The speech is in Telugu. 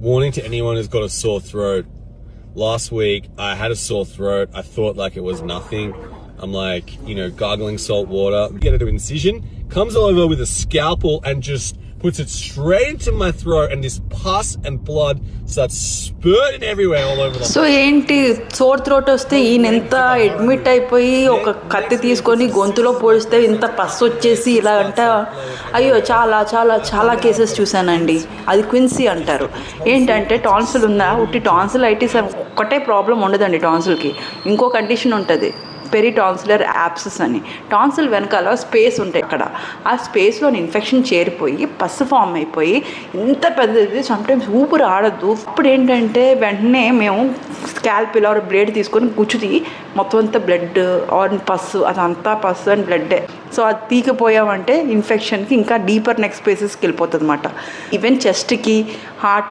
warning to anyone who's got a sore throat. Last week, I had a sore throat. I thought like it was nothing. I'm like, you know, gargling salt water. Get to incision. Comes over with a scalpel and just puts it straight into my throat, and this pus and blood starts spurting everywhere all over the so ఏంటి? సోర్ థ్రోట్ వస్తే ఈయన ఎంత అడ్మిట్ అయిపోయి ఒక కత్తి తీసుకొని గొంతులో పొడిస్తే ఇంత పసు వచ్చేసి ఇలా అంట? అయ్యో చాలా చాలా చాలా కేసెస్ చూశానండి. అది క్విన్సీ అంటారు. ఏంటంటే టాన్సిల్ ఉందా? ఉట్టి టాన్సిల్ ఐటీస్ ఒక్కటే ప్రాబ్లం ఉండదండి టాన్సిల్కి ఇంకో కండిషన్ ఉంటుంది. పెరిటాన్సిలర్ యాప్సెస్ అని. టాన్సిల్ వెనకాల స్పేస్ ఉంటాయి అక్కడ. ఆ స్పేస్లోని ఇన్ఫెక్షన్ చేరిపోయి పస్సు ఫామ్ అయిపోయి ఇంత పెద్దది సమ్టైమ్స్ ఊపిరి ఆడద్దు. ఇప్పుడు ఏంటంటే వెంటనే మేము స్కాల్పిల్ ఆర్ బ్లేడ్ తీసుకొని గుచ్చుది మొత్తం అంతా బ్లడ్ ఆర్ పస్సు అదంతా పస్సు అండ్ బ్లడ్డే. సో అది తీకపోయామంటే ఇన్ఫెక్షన్కి ఇంకా డీపర్ నెక్స్ట్ స్పేసెస్కి వెళ్ళిపోతుంది అనమాట ఈవెన్ చెస్ట్కి హార్ట్